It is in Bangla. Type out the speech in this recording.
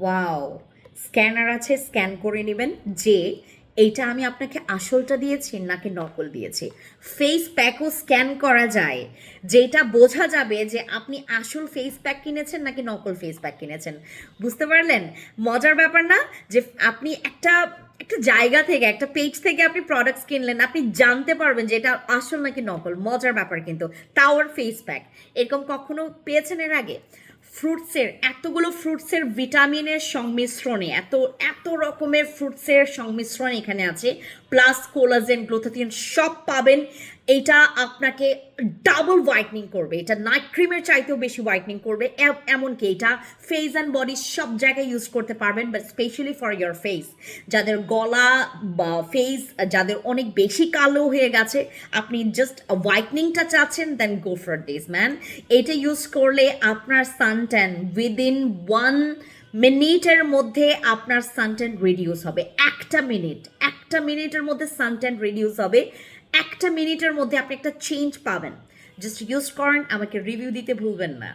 ওয়াও স্ক্যানার আছে স্ক্যান করে নেবেন। যে এইটা আমি আপনাকে আসলটা দিয়েছি নাকি নকল দিয়েছি। ফেস প্যাকও স্ক্যান করা যায়। যেটা বোঝা যাবে যে আপনি আসল ফেস প্যাক কিনেছেন নাকি নকল ফেস প্যাক কিনেছেন। বুঝতে পারলেন? মজার ব্যাপার না যে আপনি একটা একটা জায়গা থেকে, একটা পেজ থেকে আপনি প্রোডাক্টস কিনলেন, আপনি জানতে পারবেন যে এটা আসল নাকি নকল। মজার ব্যাপার কিন্তু। টাওয়ার ফেস প্যাক এরকম কখনো পেয়েছেন এর আগে? ফ্রুটসের এতগুলো ফ্রুটসের ভিটামিনের সংমিশ্রণে, এত এত রকমের ফ্রুটসের সংমিশ্রণ এখানে আছে প্লাস কোলাজেন গ্লোথাথিন সব পাবেন। এটা আপনাকে ডাবল হোয়াইটনিং করবে। এটা নাইট ক্রিমের চাইতেও বেশি হোয়াইটনিং করবে। এমনকি এটা ফেস অ্যান্ড বডি সব জায়গায় ইউজ করতে পারবেন but specially for your face যাদের গলা বা ফেস যাদের অনেক বেশি কালো হয়ে গেছে, আপনি জাস্ট হোয়াইটনিংটা চাচ্ছেন then go for this man এটা ইউজ করলে আপনার সানট্যান উইদিন ওয়ান মিনিটের মধ্যে আপনার সানট্যান রিডিউস হবে। একটা মিনিট একটা মিনিটের মধ্যে সানট্যান রিডিউস হবে। একটা মিনিটের মধ্যে আপনি একটা চেঞ্জ পাবেন। জাস্ট ইউজ করেন আমাকে রিভিউ দিতে ভুলবেন না।